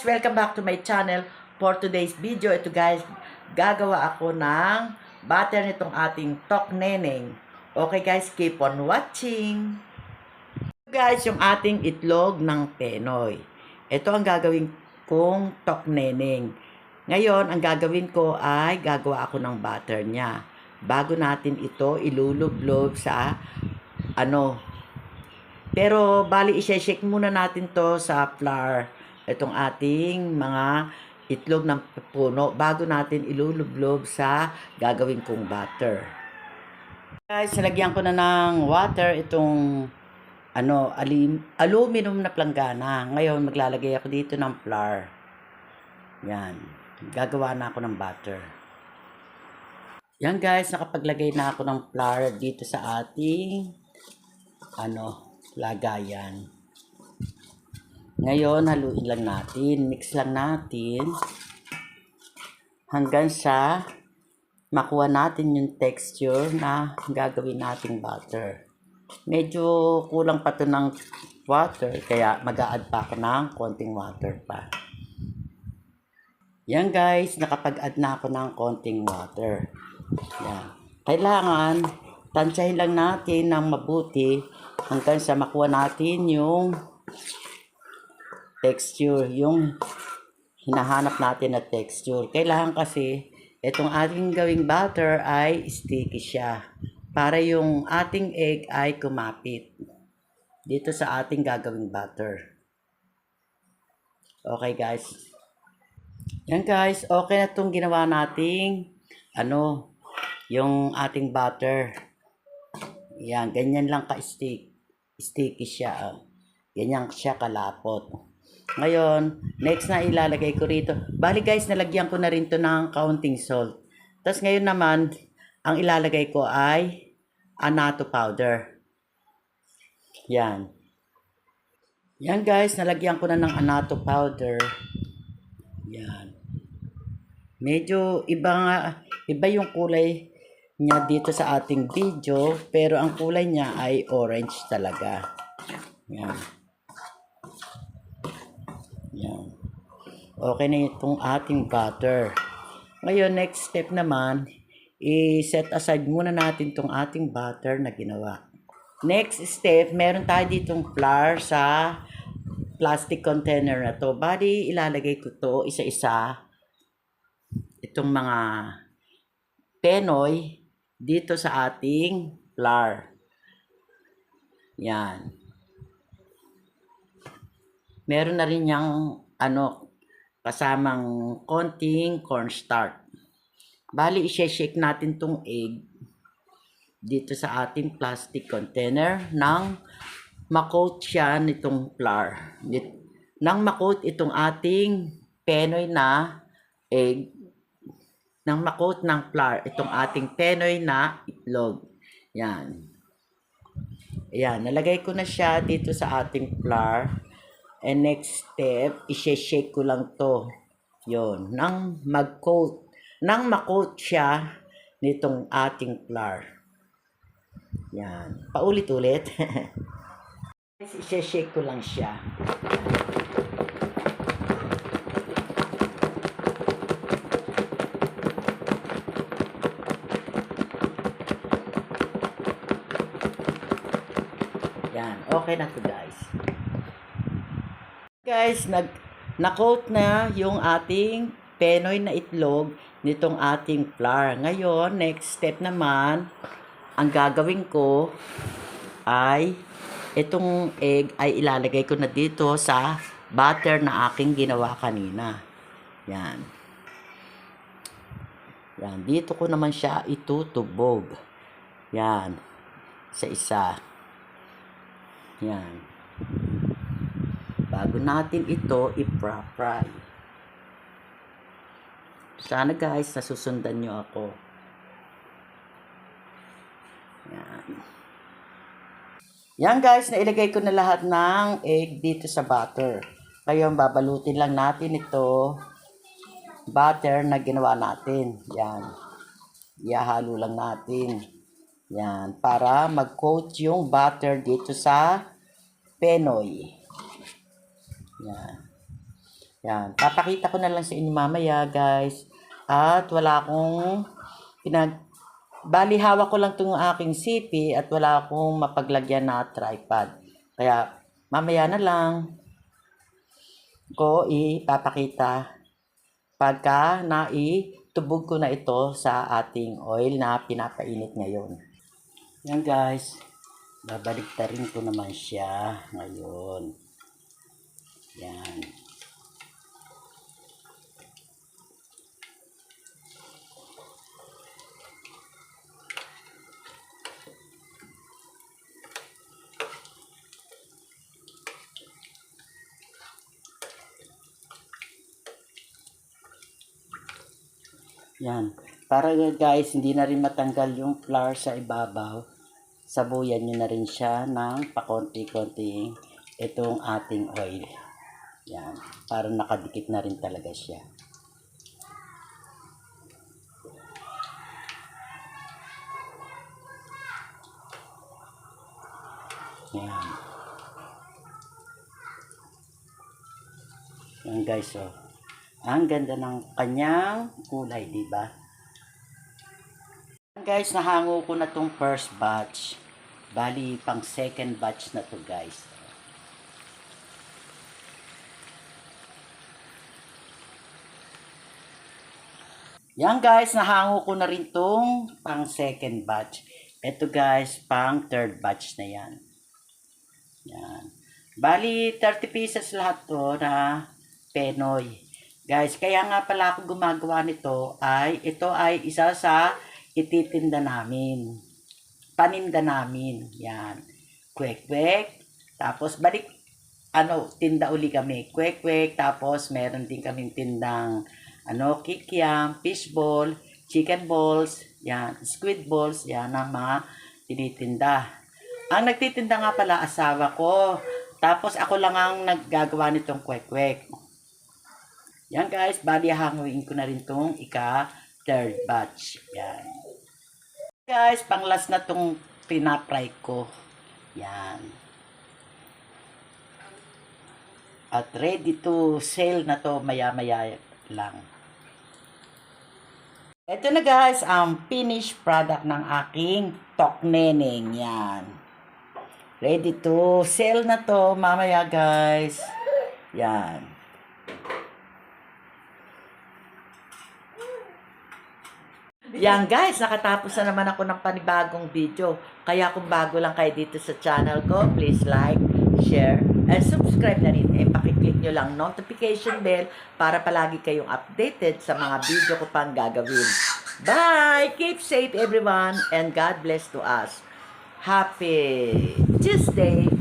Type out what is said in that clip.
guys! Welcome back to my channel. For today's video, ito guys, gagawa ako ng butter nitong ating tok neneng. Okay guys, keep on watching! Guys, yung ating itlog ng Penoy. Ito ang gagawin kong tok neneng. Ngayon, ang gagawin ko ay gagawa ako ng butter niya. Bago natin ito ilulublob sa ano. Pero bali i-shake muna natin to sa flour. Itong ating mga itlog ng puno bago natin ilulublob sa gagawin kong butter. Guys, nalagyan ko na ng water itong ano, alim, aluminum na planggana. Ngayon, maglalagay ako dito ng flour. Yan. Gagawa na ako ng butter. Yan guys, nakapaglagay na ako ng flour dito sa ating ano, lagayan. Ngayon, haluin lang natin. Mix lang natin. Hanggang sa makuha natin yung texture na gagawin nating butter. Medyo kulang pa to ng water, kaya mag-a-add pa ako ng konting water pa. Yan guys, nakapag-add na ako ng konting water. Yan. Kailangan, tansyahin lang natin ng mabuti hanggang sa makuha natin yung texture, yung hinahanap natin na texture. Kailangan kasi itong ating gawing butter ay sticky siya para yung ating egg ay kumapit dito sa ating gagawing butter. Okay guys. Yan guys, okay na itong ginawa nating ano, yung ating butter. Yan, ganyan lang ka-stick. Sticky siya. Ganyan siya kalapot. Ngayon, next na ilalagay ko rito. Bali guys, nalagyan ko na rin to ng kaunting salt. Tapos ngayon naman, ang ilalagay ko ay anato powder. Yan. Yan guys, nalagyan ko na ng anato powder. Yan. Medyo iba nga, iba yung kulay niya dito sa ating video, pero ang kulay niya ay orange talaga. Yan. Okay na itong ating butter. Ngayon, next step naman, i-set aside muna natin itong ating butter na ginawa. Next step, meron tayo ditong flour sa plastic container na to. Bali, ilalagay ko to isa-isa. Itong mga penoy dito sa ating flour. Yan. Meron na rin yung ano, kasamang konting cornstarch. Bali, i-shake natin tong egg dito sa ating plastic container nang makoat siya nitong flour. Nang makoat itong ating penoy na egg, nang makoat ng flour itong ating penoy na itlog. Yan. Ayan, nalagay ko na siya dito sa ating flour. And next step, i-shake ko lang to. Yon, nang mag-coat, nang makoat siya nitong ating flour. Yan. Paulit-ulit. I-shake ko lang siya. Yan. Okay na to guys. Guys, nag na-coat na yung ating penoy na itlog nitong ating flour. Ngayon, next step naman, ang gagawin ko ay itong egg ay ilalagay ko na dito sa butter na aking ginawa kanina. Yan. Yan. Dito ko naman siya itutubog. Yan. Sa isa. Yan. Bago natin ito i-fry. Sana guys, nasusundan nyo ako. Yan. Yan guys, nailagay ko na lahat ng egg dito sa butter. Ngayon, babalutin lang natin ito butter na ginawa natin. Yan. Ihahalo lang natin. Yan. Para mag-coat yung butter dito sa penoy. Yan. Yan. Papakita ko na lang sa inyo mamaya, guys. At wala akong pinag... Bali, hawak ko lang itong aking CP at wala akong mapaglagyan na tripod. Kaya, mamaya na lang ko ipapakita pagka naitubog ko na ito sa ating oil na pinapainit ngayon. Yan guys, babalik rin ko naman siya ngayon. Yan. Yan. Para guys, hindi na rin matanggal yung flour sa ibabaw. Sabuyan nyo na rin siya ng pakonti-konti itong ating oil. Yan. Para nakadikit na rin talaga siya. Yan. Yan guys, oh. Ang ganda ng kanyang kulay, di ba? Guys, nahango ko na tong first batch. Bali, pang second batch na to, guys. Yan guys, nahango ko na rin tong pang second batch. Ito guys, pang third batch na yan. Yan. Bali, 30 pieces lahat to na Penoy. Guys, kaya nga pala ako gumagawa nito ay ito ay isa sa ititinda namin. Paninda namin. Yan. Kwek-kwek. Tapos balik, ano, tinda uli kami. Kwek-kwek. Tapos meron din kaming tindang ano, kikiam, fishball, chicken balls, yan, squid balls, yan ang mga tinitinda. Ang nagtitinda nga pala asawa ko. Tapos ako lang ang naggagawa nitong kwek-kwek. Yan guys, bali hanguin ko na rin tong ika third batch. Yan. Guys, pang last na tong pinapry ko. Yan. At ready to sell na to maya-maya lang. Ito na guys, ang finished product ng aking tokneneng. Yan. Ready to sell na to mamaya guys. Yan. Yan guys, nakatapos na naman ako ng panibagong video. Kaya kung bago lang kayo dito sa channel ko, please like, share, and subscribe na rin. Eh, pakiclick nyo lang notification bell para palagi kayong updated sa mga video ko pang gagawin. Bye! Keep safe everyone and God bless to us. Happy Tuesday!